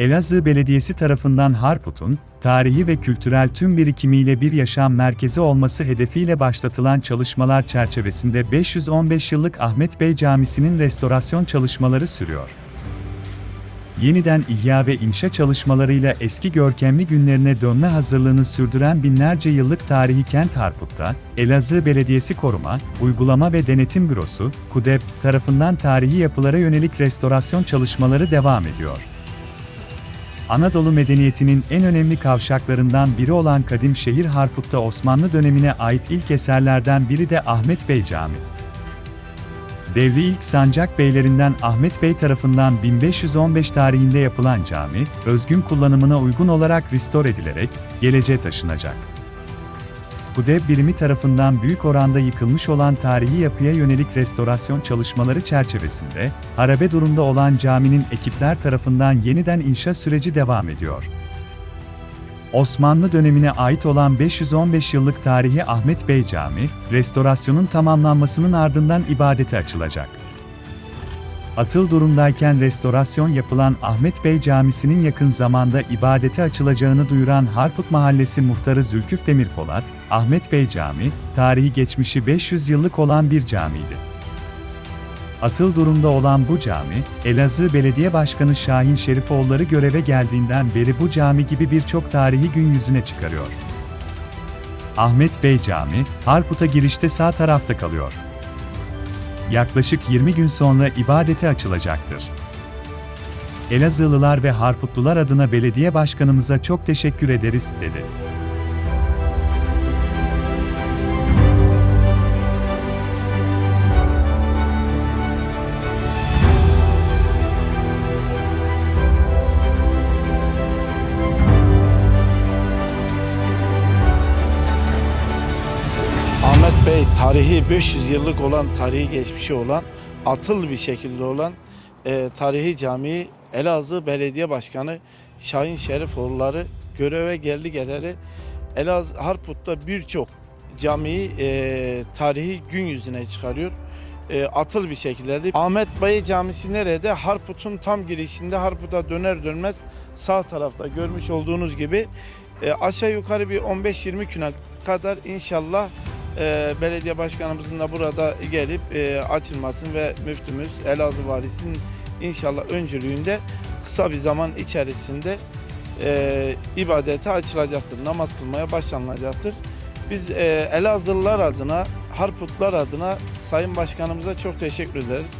Elazığ Belediyesi tarafından Harput'un, tarihi ve kültürel tüm birikimiyle bir yaşam merkezi olması hedefiyle başlatılan çalışmalar çerçevesinde 515 yıllık Ahmet Bey Camisi'nin restorasyon çalışmaları sürüyor. Yeniden ihya ve inşa çalışmalarıyla eski görkemli günlerine dönme hazırlığını sürdüren binlerce yıllık tarihi kent Harput'ta, Elazığ Belediyesi Koruma, Uygulama ve Denetim Bürosu, KUDEP tarafından tarihi yapılara yönelik restorasyon çalışmaları devam ediyor. Anadolu medeniyetinin en önemli kavşaklarından biri olan kadim şehir Harput'ta Osmanlı dönemine ait ilk eserlerden biri de Ahmet Bey Camii. Devri ilk sancak beylerinden Ahmet Bey tarafından 1515 tarihinde yapılan cami, özgün kullanımına uygun olarak restore edilerek geleceğe taşınacak. Bu dev birimi tarafından büyük oranda yıkılmış olan tarihi yapıya yönelik restorasyon çalışmaları çerçevesinde, harabe durumda olan caminin ekipler tarafından yeniden inşa süreci devam ediyor. Osmanlı dönemine ait olan 515 yıllık tarihi Ahmet Bey Camii, restorasyonun tamamlanmasının ardından ibadete açılacak. Atıl durumdayken restorasyon yapılan Ahmet Bey Camisi'nin yakın zamanda ibadete açılacağını duyuran Harput Mahallesi Muhtarı Zülküf Demirpolat, Ahmet Bey Camii, tarihi geçmişi 500 yıllık olan bir camiydi. Atıl durumda olan bu cami, Elazığ Belediye Başkanı Şahin Şerifoğulları göreve geldiğinden beri bu cami gibi birçok tarihi gün yüzüne çıkarıyor. Ahmet Bey Camii, Harput'a girişte sağ tarafta kalıyor. Yaklaşık 20 gün sonra ibadete açılacaktır. Elazığlılar ve Harputlular adına belediye başkanımıza çok teşekkür ederiz, dedi. Bey tarihi 500 yıllık olan, tarihi geçmişi olan, atıl bir şekilde olan e, tarihi camiyi Elazığ Belediye Başkanı Şahin Şerifoğulları göreve geldi geleli Elazığ Harput'ta birçok camiyi e, tarihi gün yüzüne çıkarıyor. E, atıl bir şekilde. Ahmet Bey Camisi nerede? Harput'un tam girişinde Harput'a döner dönmez sağ tarafta görmüş olduğunuz gibi e, aşağı yukarı bir 15-20 güne kadar inşallah e, belediye başkanımızın da burada gelip e, açılmasını ve müftümüz Elazığ Valisi'nin inşallah öncülüğünde kısa bir zaman içerisinde e, ibadete açılacaktır. Namaz kılmaya başlanılacaktır. Biz e, Elazığlılar adına, Harputlar adına Sayın Başkanımıza çok teşekkür ederiz.